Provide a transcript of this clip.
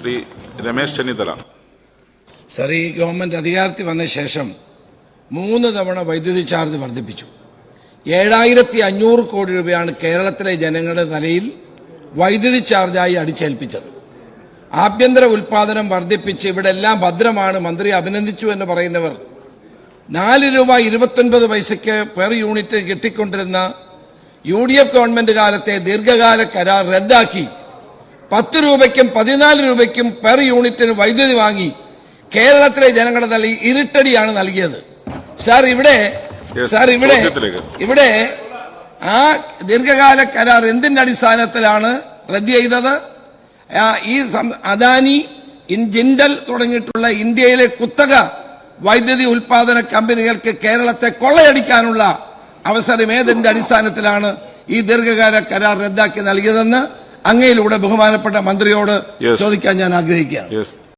Shri Ramesh Chennithala. Sir ഈ government അധികാരത്തിൽ വന്ന ശേഷം മൂന്ന് തവണ വൈദ്യുതി ചാർജ് വർദ്ധിപ്പിച്ചു. ഏഴായിരത്തി അഞ്ഞൂറ് കോടി രൂപയാണ് കേരളത്തിലെ ജനങ്ങളുടെ തലയിൽ വൈദ്യുതി ചാർജായി അടിച്ചേൽപ്പിച്ചത്. ആഭ്യന്തര ഉൽപാദനം വർദ്ധിപ്പിച്ച് ഇവിടെ എല്ലാം ഭദ്രമാണ് മന്ത്രി അഭിനന്ദിച്ചു എന്ന് പറയുന്നവർ. നാല് രൂപ ഇരുപത്തൊൻപത് പൈസയ്ക്ക് പെർ യൂണിറ്റ് കിട്ടിക്കൊണ്ടിരുന്ന യു ഡി എഫ് ഗവൺമെന്റ് കാലത്തെ ദീർഘകാല കരാർ റദ്ദാക്കി. പത്ത് രൂപയ്ക്കും പതിനാല് രൂപയ്ക്കും പെർ യൂണിറ്റിന് വൈദ്യുതി വാങ്ങി കേരളത്തിലെ ജനങ്ങളുടെ തലയിൽ ഇരുട്ടടിയാണ് നൽകിയത്. സാർ ഇവിടെ സാർ ഇവിടെ ഇവിടെ ആ ദീർഘകാല കരാർ എന്തിന്റെ അടിസ്ഥാനത്തിലാണ് റദ്ദ് ചെയ്തത്? ഈ അദാനി ഇൻ- ജിൻഡൽ തുടങ്ങിയിട്ടുള്ള ഇന്ത്യയിലെ കുത്തക വൈദ്യുതി ഉൽപാദന കമ്പനികൾക്ക് കേരളത്തെ കൊള്ളയടിക്കാനുള്ള അവസരം ഏതിന്റെ അടിസ്ഥാനത്തിലാണ് ഈ ദീർഘകാല കരാർ റദ്ദാക്കി നൽകിയതെന്ന് അങ്ങയിലൂടെ ബഹുമാനപ്പെട്ട മന്ത്രിയോട് ചോദിക്കാൻ ഞാൻ ആഗ്രഹിക്കുകയാണ്.